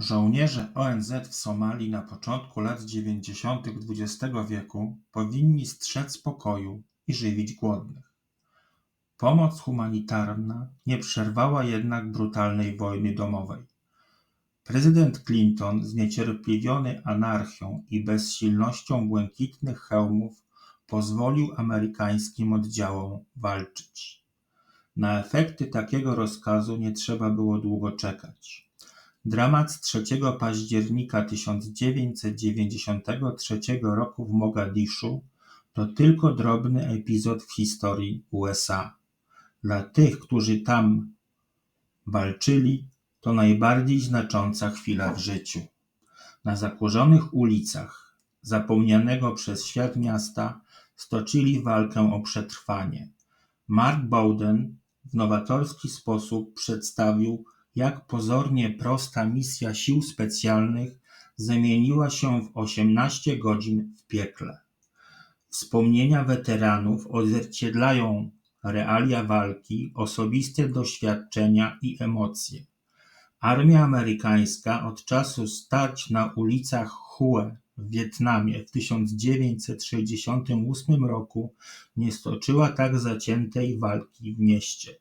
Żołnierze ONZ w Somalii na początku lat dziewięćdziesiątych XX wieku powinni strzec pokoju i żywić głodnych. Pomoc humanitarna nie przerwała jednak brutalnej wojny domowej. Prezydent Clinton, zniecierpliwiony anarchią i bezsilnością błękitnych hełmów, pozwolił amerykańskim oddziałom walczyć. Na efekty takiego rozkazu nie trzeba było długo czekać. Dramat z 3 października 1993 roku w Mogadiszu to tylko drobny epizod w historii USA. Dla tych, którzy tam walczyli, to najbardziej znacząca chwila w życiu. Na zakurzonych ulicach zapomnianego przez świat miasta stoczyli walkę o przetrwanie. Mark Bowden w nowatorski sposób przedstawił, jak pozornie prosta misja sił specjalnych zamieniła się w 18 godzin w piekle. Wspomnienia weteranów odzwierciedlają realia walki, osobiste doświadczenia i emocje. Armia amerykańska od czasu stać na ulicach Hue w Wietnamie w 1968 roku nie stoczyła tak zaciętej walki w mieście.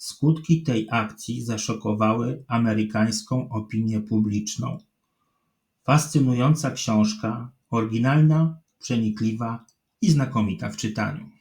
Skutki tej akcji zaszokowały amerykańską opinię publiczną. Fascynująca książka, oryginalna, przenikliwa i znakomita w czytaniu.